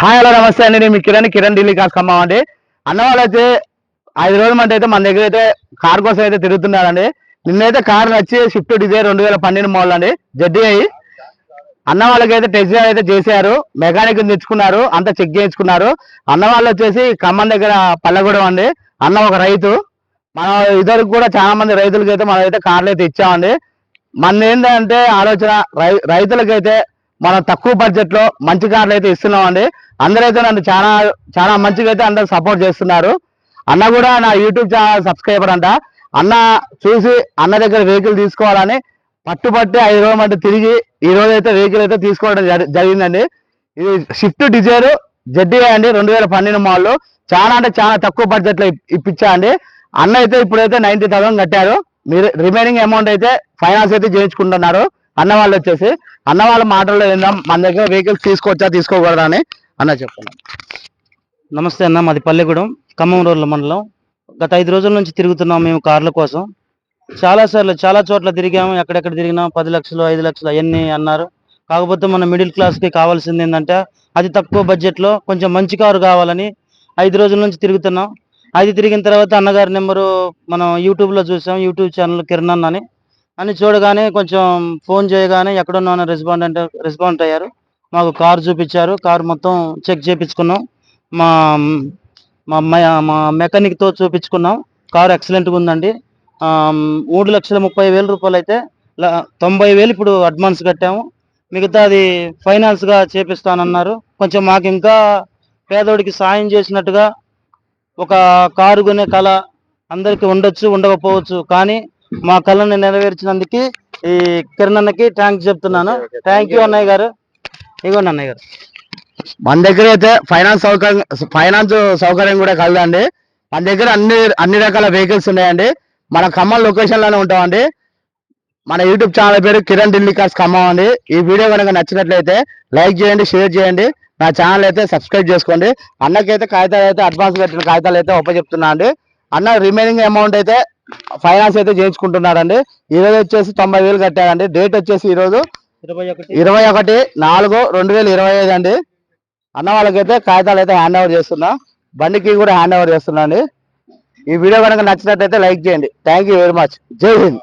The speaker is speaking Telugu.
హాయ్ హలో నమస్తే అండి. నేను మీ కిరణ్ కిరణ్ ఢిల్లీ కాస్ ఖమ్మం అండి. అన్న వాళ్ళు అయితే ఐదు రోజుల మంది అయితే మన దగ్గర అయితే కార్ కోసం అయితే తిరుగుతున్నారండి. నిన్నైతే కార్ నచ్చి షిఫ్ట్ డిజైర్ రెండు వేల పన్నెండు మోడల్ అండి. జడ్డీఐ అన్న వాళ్ళకైతే టెస్ట్ డ్రైవ్ అయితే చేశారు. మెకానిక్ తెచ్చుకున్నారు. అంతా చెక్ చేయించుకున్నారు. అన్న వాళ్ళు వచ్చేసి ఖమ్మం దగ్గర పల్లెగూడెం అండి. అన్న ఒక రైతు. మన ఇద్దరికి కూడా చాలా మంది రైతులకైతే మనం అయితే కార్లు అయితే ఇచ్చామండి. మన ఏంటంటే ఆలోచన రై రైతులకైతే మనం తక్కువ బడ్జెట్లో మంచి కార్లు అయితే ఇస్తున్నామండి. అందరైతే నన్ను చాలా చాలా మంచిగా అయితే అందరు సపోర్ట్ చేస్తున్నారు. అన్న కూడా నా యూట్యూబ్ ఛానల్ సబ్స్క్రైబర్ అంట. అన్న చూసి అన్న దగ్గర వెహికల్ తీసుకోవాలని పట్టుబట్టి ఐదు రోజులు అంటే తిరిగి ఈ రోజు అయితే వెహికల్ అయితే తీసుకోవడం జరిగిందండి. ఇది షిఫ్ట్ డిజైర్ జడ్డీ అండి రెండు వేల పన్నెండు మాల్లో చాలా అంటే చాలా తక్కువ బడ్జెట్లో ఇప్పించా అండి. అన్న అయితే ఇప్పుడైతే నైన్టీ థౌసండ్ కట్టారు. మీరు రిమైనింగ్ అమౌంట్ అయితే ఫైనాన్స్ అయితే చేయించుకుంటున్నారు. అన్న వాళ్ళు వచ్చేసి అన్న వాళ్ళ మాటల్లో ఏందాం మన దగ్గర వెహికల్స్ తీసుకోవచ్చా తీసుకోకూడదా అని అన్న చెప్తున్నాం నమస్తే అన్న మాది పల్లెగూడెం ఖమ్మం రోడ్ల మండలం. గత ఐదు రోజుల నుంచి తిరుగుతున్నాం మేము కార్ల కోసం. చాలా సార్లు చాలా చోట్ల తిరిగాము ఎక్కడెక్కడ తిరిగినాం పది లక్షలు ఐదు లక్షలు అవన్నీ అన్నారు. కాకపోతే మన మిడిల్ క్లాస్కి కావాల్సింది ఏంటంటే అతి తక్కువ బడ్జెట్లో కొంచెం మంచి కారు కావాలని ఐదు రోజుల నుంచి తిరుగుతున్నాం. అది తిరిగిన తర్వాత అన్నగారి నెంబరు మనం యూట్యూబ్లో చూసాం యూట్యూబ్ ఛానల్ కిరణ్ అని. అని చూడగానే కొంచెం ఫోన్ చేయగానే ఎక్కడున్నా రెస్పాండ్ అంటే రెస్పాండ్ అయ్యారు. మాకు కారు చూపించారు. కారు మొత్తం చెక్ చేయించుకున్నాం మా మా మా మెకానిక్తో చూపించుకున్నాం. కారు ఎక్సలెంట్గా ఉందండి. మూడు లక్షల ముప్పై వేల రూపాయలు అయితే తొంభై వేలు ఇప్పుడు అడ్వాన్స్ కట్టాము. మిగతా అది ఫైనాన్స్గా చేపిస్తానన్నారు. కొంచెం మాకు ఇంకా పేదోడికి సాయం చేసినట్టుగా ఒక కారు కొనే కళ అందరికీ ఉండొచ్చు ఉండకపోవచ్చు. కానీ మా కళని నెరవేర్చినందుకు ఈ కిరణ్ అన్నకి థ్యాంక్స్ చెప్తున్నాను. థ్యాంక్ యూ అన్నయ్య గారు. ఇగోండి అన్నయ్య గారు. మన దగ్గర అయితే ఫైనాన్స్ సౌకర్యం ఫైనాన్స్ సౌకర్యం కూడా కలదండి. మన దగ్గర అన్ని అన్ని రకాల వెహికల్స్ ఉన్నాయండి. మన ఖమ్మం లొకేషన్లోనే ఉంటామండి. మన యూట్యూబ్ ఛానల్ పేరు కిరణ్ ఢిల్లీ కార్స్ ఖమ్మం అండి. ఈ వీడియో కనుక నచ్చినట్లయితే లైక్ చేయండి షేర్ చేయండి. నా ఛానల్ అయితే సబ్స్క్రైబ్ చేసుకోండి. అన్నకైతే కాగితాలు అయితే అడ్వాన్స్ కట్టిన కాగితాలు అయితే ఉపచెప్తున్నా అండి. అన్న రిమైనింగ్ అమౌంట్ అయితే ఫైనాన్స్ అయితే చేయించుకుంటున్నారండి. ఈ రోజు వచ్చేసి తొంభై వేలు కట్టారండి. డేట్ వచ్చేసి ఈ రోజు ఇరవై ఒకటి. నాలుగు రెండు వేల ఇరవై ఐదు అండి. అన్న వాళ్ళకైతే కాగితాలు అయితే హ్యాండ్ ఓవర్ చేస్తున్నా. బండికి కూడా హ్యాండ్ ఓవర్ చేస్తున్నా అండి. ఈ వీడియో కనుక నచ్చినట్లయితే లైక్ చేయండి. థ్యాంక్ యూ వెరీ మచ్ జై హింద్.